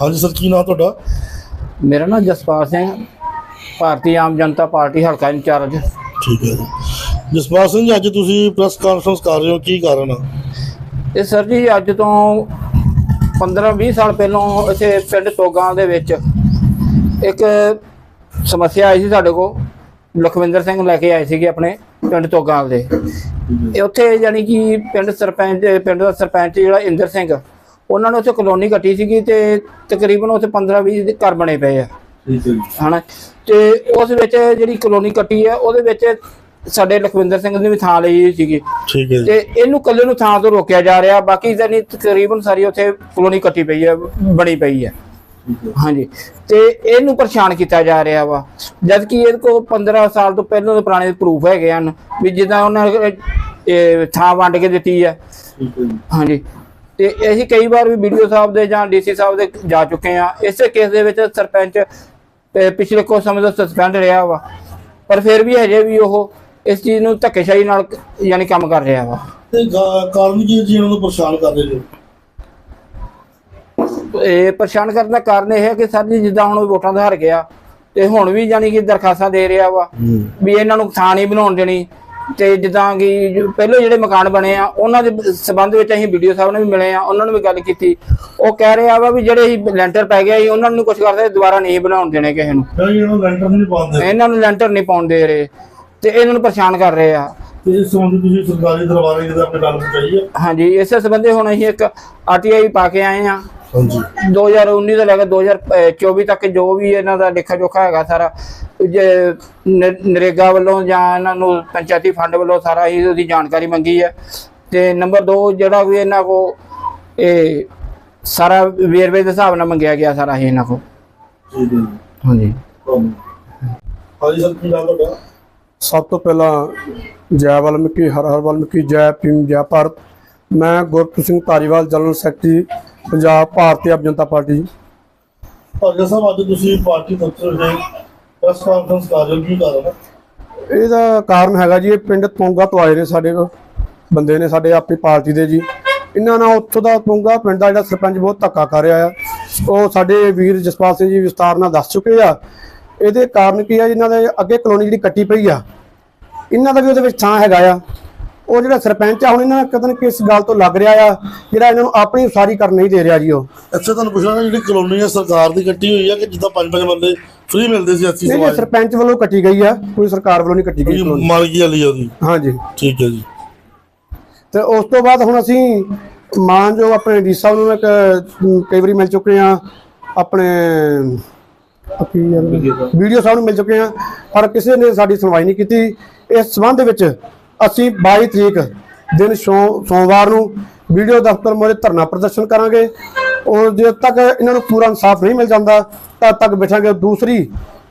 ਹਾਂਜੀ ਸਰ ਕੀ ਨਾਮ ਤੁਹਾਡਾ? ਮੇਰਾ ਨਾਮ ਜਸਪਾਲ ਸਿੰਘ ਭਾਰਤੀ ਆਮ ਜਨਤਾ ਪਾਰਟੀ ਹਲਕਾ ਇੰਚਾਰਜ। ਠੀਕ ਹੈ ਜੀ। ਜਸਪਾਲ ਸਿੰਘ ਜੀ ਅੱਜ ਤੁਸੀਂ ਪ੍ਰੈਸ ਕਾਨਫਰੰਸ ਕਰ ਰਹੇ ਹੋ ਕੀ ਕਾਰਨ ਆ? ਇਹ ਸਰ ਜੀ ਅੱਜ ਤੋਂ 15-20 ਸਾਲ ਪਹਿਲਾਂ ਇੱਥੇ ਪਿੰਡ ਤੋਗਾਂ ਦੇ ਵਿੱਚ ਇੱਕ ਸਮੱਸਿਆ ਆਈ ਸੀ ਸਾਡੇ ਕੋਲ। ਲਖਵਿੰਦਰ ਸਿੰਘ ਲੈ ਕੇ ਆਏ ਸੀਗੇ ਆਪਣੇ ਪਿੰਡ ਤੋਗਾਂ ਦੇ। ਇਹ ਉੱਥੇ ਯਾਨੀ ਕਿ ਪਿੰਡ ਸਰਪੰਚ ਪਿੰਡ ਦਾ ਸਰਪੰਚ ਜਿਹੜਾ ਇੰਦਰ ਸਿੰਘ ਉਹਨਾਂ ਨੇ ਉੱਥੇ ਕਲੋਨੀ ਕੱਟੀ ਸੀਗੀ ਤੇ ਤਕਰੀਬਨ ਉੱਥੇ 15-20 ਘਰ ਬਣੇ ਪਏ ਆ। ਹਨਾ? ਤੇ ਉਸ ਵਿੱਚ ਜਿਹੜੀ ਕਲੋਨੀ ਕੱਟੀ ਹੈ ਉਹਦੇ ਵਿੱਚ ਸਾਡੇ ਲਖਵਿੰਦਰ ਸਿੰਘ ਨੇ ਵੀ ਥਾਂ ਲਈ ਹੋਈ ਸੀਗੀ। ਠੀਕ ਹੈ ਤੇ ਇਹਨੂੰ ਕੱਲੇ ਨੂੰ ਥਾਂ ਤੋਂ ਰੋਕਿਆ ਜਾ ਰਿਹਾ ਬਾਕੀ ਨਹੀਂ ਤਕਰੀਬਨ ਸਾਰੀ ਉੱਥੇ ਕਲੋਨੀ ਕੱਟੀ ਪਈ ਹੈ ਬਣੀ ਪਈ ਹੈ। ਹਾਂਜੀ। ਤੇ ਇਹਨੂੰ ਪਰੇਸ਼ਾਨ ਕੀਤਾ ਜਾ ਰਿਹਾ ਵਾ। ਜਦ ਕਿ ਇਹਦੇ ਕੋਲ 15 ਸਾਲ ਤੋਂ ਪਹਿਲਾਂ ਦੇ ਪੁਰਾਣੇ ਪ੍ਰੂਫ ਹੈਗੇ ਹਨ ਵੀ ਜਿੱਦਾਂ ਉਹਨਾਂ ਨੇ ਇਹ ਥਾਂ ਵੰਡ ਕੇ ਦਿੱਤੀ ਹੈ ਹਾਂਜੀ। ਤੇ ਅਸੀਂ ਕਈ ਵਾਰ ਵੀ ਵੀਡੀਓ ਸਾਹਿਬ ਦੇ ਜਾਂ ਡੀਸੀ ਸਾਹਿਬ ਦੇ ਜਾ ਚੁੱਕੇ ਆ। ਇਸੇ ਕੇਸ ਦੇ ਵਿੱਚ ਸਰਪੰਚ ਪਿਛਲੇ ਕੁਝ ਸਮੇਂ ਤੋਂ ਸਸਪੈਂਡ ਰਿਹਾ ਵਾ। ਪਰ ਫਿਰ ਵੀ ਹਜੇ ਵੀ ਉਹ ਇਸ ਚੀਜ਼ ਨੂੰ ਧੱਕੇਸ਼ਾਹੀ ਨਾਲ ਯਾਨੀ ਕੰਮ ਕਰ ਰਿਹਾ ਵਾ। ਤੇ ਕਾਰਨ ਕੀ ਜੀ ਇਹਨਾਂ ਨੂੰ ਪਰੇਸ਼ਾਨ ਕਰ ਰਹੇ ਜੋ ਇਹ ਪਰੇਸ਼ਾਨ ਕਰਨ ਦਾ ਕਾਰਨ ਇਹ ਹੈ ਕਿ ਸਰ ਜੀ ਜਿੱਦਾਂ ਹੁਣ ਵੋਟਾਂ ਦਾ ਹਾਰ ਗਿਆ ਤੇ ਹੁਣ ਵੀ ਯਾਨੀ ਕਿ ਦਰਖਾਸਤਾਂ ਦੇ ਰਿਹਾ ਵਾ ਵੀ ਇਹਨਾਂ ਨੂੰ ਥਾਂ ਨਹੀਂ ਬਣਾਉਣ ਦੇਣੀ। ਤੇ ਜਿੱਦਾਂ ਕਿ ਜੋ ਪਹਿਲੇ ਜਿਹੜੇ ਮਕਾਨ ਬਣੇ ਆ ਉਹਨਾਂ ਦੇ ਸਬੰਧ ਵਿੱਚ ਅਸੀਂ ਵੀਡੀਓ ਸਾਹਿਬ ਨਾਲ ਵੀ ਮਿਲੇ ਆ ਉਹਨਾਂ ਨੂੰ ਵੀ ਗੱਲ ਕੀਤੀ। ਉਹ ਕਹਿ ਰਿਹਾ ਵਾ ਵੀ ਜਿਹੜੇ ਹੀ ਲੈਂਟਰ ਪੈ ਗਿਆ ਸੀ ਉਹਨਾਂ ਨੂੰ ਕੁਝ ਕਰਦੇ ਦੁਬਾਰਾ ਨਹੀਂ ਬਣਾਉਣ ਦੇਣੇ ਕਿਸੇ ਨੂੰ। ਨਹੀਂ ਇਹਨਾਂ ਨੂੰ ਲੈਂਟਰ ਨਹੀਂ ਪਾਉਂਦੇ ਇਹਨਾਂ ਨੂੰ ਲੈਂਟਰ ਨਹੀਂ ਪਾਉਣ ਦੇ ਰਹੇ ਤੇ ਇਹਨਾਂ ਨੂੰ ਪਰੇਸ਼ਾਨ ਕਰ ਰਹੇ ਆ। ਇਸ ਸੰਬੰਧੀ ਤੁਸੀਂ ਸਰਕਾਰੀ ਦਰਬਾਰੇ ਕਿਤੇ ਆਪਣੇ ਗੱਲ ਹੈ ਹਾਂਜੀ ਇਸੇ ਸੰਬੰਧੀ ਹੁਣ ਅਸੀਂ ਇੱਕ ਆਰਟੀਆਈ ਪਾ ਕੇ ਆਏ ਆ। ਹਾਂਜੀ। 2019 ਤੋਂ ਲੈ ਕੇ 2024 ਤੱਕ ਜੋ ਵੀ ਇਹਨਾਂ ਦਾ ਲੇਖਾ ਜੋਖਾ ਹੈਗਾ ਸਾਰਾ ਨਰੇਗਾ ਵੱਲੋਂ ਜਾਂ ਇਹਨਾਂ ਨੂੰ ਪੰਚਾਇਤੀ ਫੰਡ ਵੱਲੋਂ ਸਾਰਾ ਹੀ ਉਹਦੀ ਜਾਣਕਾਰੀ ਮੰਗੀ ਹੈ। ਤੇ ਨੰਬਰ 2 ਜਿਹੜਾ ਵੀ ਇਹਨਾਂ ਕੋ ਇਹ ਸਾਰਾ ਵੇਰਵੇ ਦੇ ਹਿਸਾਬ ਨਾਲ ਮੰਗਿਆ ਗਿਆ ਸਾਰਾ ਹੀ ਇਹਨਾਂ ਕੋ। ਹਾਂਜੀ। ਹਾਂਜੀ ਸਰ ਕੀ ਨਾਮ ਤੁਹਾਡਾ? ਸਭ ਤੋਂ ਪਹਿਲਾਂ ਜੈ ਵਾਲਮੀਕੀ ਹਰ ਹਰ ਵਾਲਮੀਕੀ ਜੈ ਭੀਮ ਜੈ ਭਾਰਤ। ਮੈਂ Gurpreet Singh Dhariwal general secretary Punjab Bharti Aap Janta party ਭਾਜਾ ਸਾਹਿਬ ਅੱਜ ਤੁਸੀਂ ਪਾਰਟੀ ਦਫ਼ਤਰ ਦੇ ਪ੍ਰੈਸ ਕਾਨਫਰੰਸ ਕਰ ਰਹੇ ਹੋ ਕੀ ਕਾਰਨ ਹੈ? ਇਹਦਾ ਕਾਰਨ ਹੈਗਾ ਜੀ ਇਹ ਪਿੰਡ ਤੋਂਗਾ ਤੋਂ ਆਏ ਨੇ ਸਾਡੇ ਬੰਦੇ ਨੇ ਸਾਡੇ ਆਪਣੀ ਪਾਰਟੀ ਦੇ ਜੀ। ਇਹਨਾਂ ਨਾਲ ਉੱਥੋਂ ਦਾ ਤੋਂਗਾ ਪਿੰਡ ਦਾ ਜਿਹੜਾ ਸਰਪੰਚ ਬਹੁਤ ਧੱਕਾ ਕਰ ਰਿਹਾ ਆ। ਉਹ ਸਾਡੇ ਵੀਰ ਜਸਪਾਲ ਸਿੰਘ ਜੀ ਵਿਸਤਾਰ ਨਾਲ ਦੱਸ ਚੁੱਕੇ ਆ। ਇਹਦੇ ਕਾਰਨ ਕੀ ਆ ਇਹਨਾਂ ਦੇ ਅੱਗੇ ਕਲੋਨੀ ਜਿਹੜੀ ਕੱਟੀ ਪਈ ਆ। ਇਹਨਾਂ ਦਾ ਵੀ ਉਹਦੇ ਵਿੱਚ ਥਾਂ ਹੈਗਾ ਆ। ਉਹ ਜਿਹੜਾ ਸਰਪੰਚ ਆ ਹੁਣ ਇਹਨਾਂ ਨੂੰ ਕਦਨ ਕਿਸ ਗੱਲ ਤੋਂ ਲੱਗ ਰਿਹਾ ਆ ਜਿਹੜਾ ਇਹਨਾਂ ਨੂੰ ਆਪਣੀ ਉਸਾਰੀ ਕਰਨ ਨਹੀਂ ਦੇ ਰਿਹਾ ਜੀ ਉਹ? ਅੱਛਾ ਤੁਹਾਨੂੰ ਪੁੱਛਣਾ ਜਿਹੜੀ ਕਲੋਨੀ ਹੈ ਸਰਕਾਰ ਦੀ ਕੱਟੀ ਹੋਈ ਹੈ ਕਿ ਜਿੱਦਾਂ ਪੰਜ ਪੰਜ ਬੰਦੇ ਫ੍ਰੀ ਮਿਲਦੇ ਸੀ ਅੱਸੀ ਨਹੀਂ ਸਰਪੰਚ ਵੱਲੋਂ ਕੱਟੀ ਗਈ ਆ ਕੋਈ ਸਰਕਾਰ ਵੱਲੋਂ ਨਹੀਂ ਕੱਟੀ ਗਈ ਕਲੋਨੀ। ਮਾਲਕੀ ਵਾਲੀ ਆ ਉਹਦੀ? ਹਾਂਜੀ। ਠੀਕ ਹੈ ਜੀ। ਤੇ ਉਸ ਤੋਂ ਬਾਅਦ ਹੁਣ ਅਸੀਂ ਮਾਨ ਜੋ ਆਪਣੇ ਡੀ ਸਾਹਿਬ ਨੂੰ ਇੱਕ ਅਮ, ਕਈ ਵਾਰੀ ਮਿਲ ਚੁੱਕੇ ਆ ਆਪਣੇ ਵੀਡੀਓ ਸਾਹਿਬ ਨੂੰ ਮਿਲ ਚੁੱਕੇ ਆ ਪਰ ਕਿਸੇ ਨੇ ਸਾਡੀ ਸੁਣਵਾਈ ਨਹੀਂ ਕੀਤੀ। ਇਸ ਸਬੰਧ ਵਿੱਚ ਅਸੀਂ 22 ਤਰੀਕ ਦਿਨ ਸੋ- ਸੋਮਵਾਰ ਨੂੰ ਵੀਡੀਓ ਦਫ਼ਤਰ ਮੋਰੇ ਧਰਨਾ ਪ੍ਰਦਰਸ਼ਨ ਕਰਾਂਗੇ। ਔਰ ਜਦ ਤੱਕ ਇਹਨਾਂ ਨੂੰ ਪੂਰਾ ਇਨਸਾਫ ਨਹੀਂ ਮਿਲ ਜਾਂਦਾ ਤਦ ਤੱਕ ਬੈਠਾਂਗੇ। ਦੂਸਰੀ,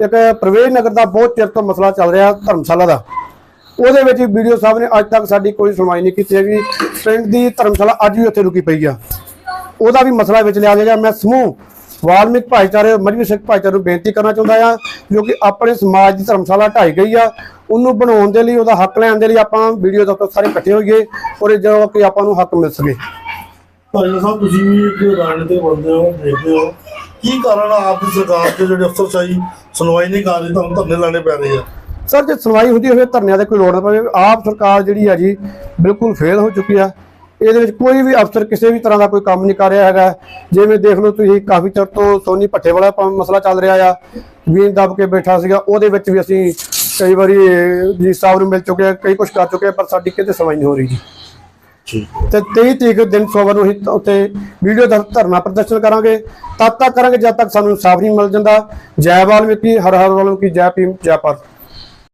ਇੱਕ ਪ੍ਰਵੇਸ਼ ਨਗਰ ਦਾ ਬਹੁਤ ਚਿਰ ਤੋਂ ਮਸਲਾ ਚੱਲ ਰਿਹਾ ਧਰਮਸ਼ਾਲਾ ਦਾ। ਉਹਦੇ ਵਿੱਚ ਵੀਡੀਓ ਸਾਹਿਬ ਨੇ ਅੱਜ ਤੱਕ ਸਾਡੀ ਕੋਈ ਸੁਣਵਾਈ ਨਹੀਂ ਕੀਤੀ ਹੈਗੀ। ਪਿੰਡ ਦੀ ਧਰਮਸ਼ਾਲਾ ਅੱਜ ਵੀ ਉੱਥੇ ਰੁਕੀ ਪਈ ਆ। ਉਹਦਾ ਵੀ ਮਸਲਾ ਵਿੱਚ ਲਿਆ ਜਾਏਗਾ ਮੈਂ ਸਮੂਹ, ਵਾਲਮਿਕ ਭਾਈਚਾਰੇ ਮਜਬੀ ਸਿੱਖ ਭਾਈਚਾਰੇ ਨੂੰ ਬੇਨਤੀ ਕਰਨਾ ਚਾਹੁੰਦਾ ਆ, ਜੋ ਕਿ ਆਪਣੇ ਸਮਾਜ ਦੀ ਧਰਮਸ਼ਾਲਾ ਢਾਈ ਗਈ ਆ। ਉਹਨੂੰ ਬਣਾਉਣ ਦੇ ਲਈ ਉਹਦਾ ਹੱਕ ਲੈਣ ਦੇ ਲਈ ਆਪਾਂ ਵੀਡੀਓ ਦਾ ਸਾਰੇ ਇਕੱਠੇ ਹੋਈਏ ਔਰ ਜੋ ਕਿ ਆਪਾਂ ਨੂੰ ਹੱਕ ਮਿਲ ਸਕੇ। ਭਾਜਾ ਸਾਹਿਬ ਤੁਸੀਂ ਵੀ ਇੱਕ ਰਾਜਨੀਤਿਕ ਬੰਦੇ ਹੋ ਦੇਖਦੇ ਹੋ। ਕੀ ਕਾਰਨ ਆ ਆਪ ਦੀ ਸਰਕਾਰ ਦੇ ਜਿਹੜੇ ਅਫਸਰਸ਼ਾਹੀ ਸੁਣਵਾਈ ਨਹੀਂ ਕਰ ਰਹੀ ਤੁਹਾਨੂੰ ਧਰਨੇ ਲਾਣੇ ਪੈ ਰਹੇ ਆ? ਸਰ ਜੇ ਸੁਣਵਾਈ ਹੁੰਦੀ ਹੋਵੇ ਧਰਨਿਆਂ ਦੇ ਕੋਈ ਲੋੜ ਨਾ ਪਵੇ। ਆਪ ਸਰਕਾਰ ਜਿਹੜੀ ਆ ਜੀ ਬਿਲਕੁਲ ਫੇਲ ਹੋ ਚੁੱਕੀ ਆ। ਇਹਦੇ ਵਿੱਚ ਕੋਈ ਵੀ ਅਫਸਰ ਕਿਸੇ ਵੀ ਤਰ੍ਹਾਂ ਦਾ ਕੋਈ ਕੰਮ ਨਹੀਂ ਕਰ ਰਿਹਾ ਹੈਗਾ। ਜਿਵੇਂ ਦੇਖ ਲਓ ਤੁਸੀਂ ਕਾਫੀ ਚਿਰ ਤੋਂ ਸੋਨੀ ਭੱਠੇ ਵਾਲਾ ਮਸਲਾ ਚੱਲ ਰਿਹਾ ਆ। ਵੀਨ ਦੱਬ ਕੇ ਬੈਠਾ ਸੀਗਾ ਉਹਦੇ ਵਿੱਚ ਵੀ ਅਸੀਂ ਕਈ ਵਾਰੀ ਜੀ ਸਾਹਿਬ ਨੂੰ ਮਿਲ ਚੁੱਕੇ ਆ ਕਈ ਕੁਝ ਕਰ ਚੁੱਕੇ ਆ ਪਰ ਸਾਡੀ ਕਿਤੇ ਸੁਣਵਾਈ ਨਹੀਂ ਹੋ ਰਹੀ ਜੀ। ਤੇ 23 ਤਰੀਕ ਦਿਨ ਸੋਮਵਾਰ ਨੂੰ ਅਸੀਂ ਉੱਥੇ ਵੀਡੀਓ ਦਾ ਧਰਨਾ ਪ੍ਰਦਰਸ਼ਨ ਕਰਾਂਗੇ। ਤਦ ਤੱਕ ਕਰਾਂਗੇ ਜਦ ਤੱਕ ਸਾਨੂੰ ਇਨਸਾਫ ਨਹੀਂ ਮਿਲ ਜਾਂਦਾ। ਜੈ ਵਾਲਮੀਕੀ ਹਰ ਹਰ ਵਾਲਮੀਕੀ ਜੈ ਭੀਮ ਜੈ ਭਾਰਤ।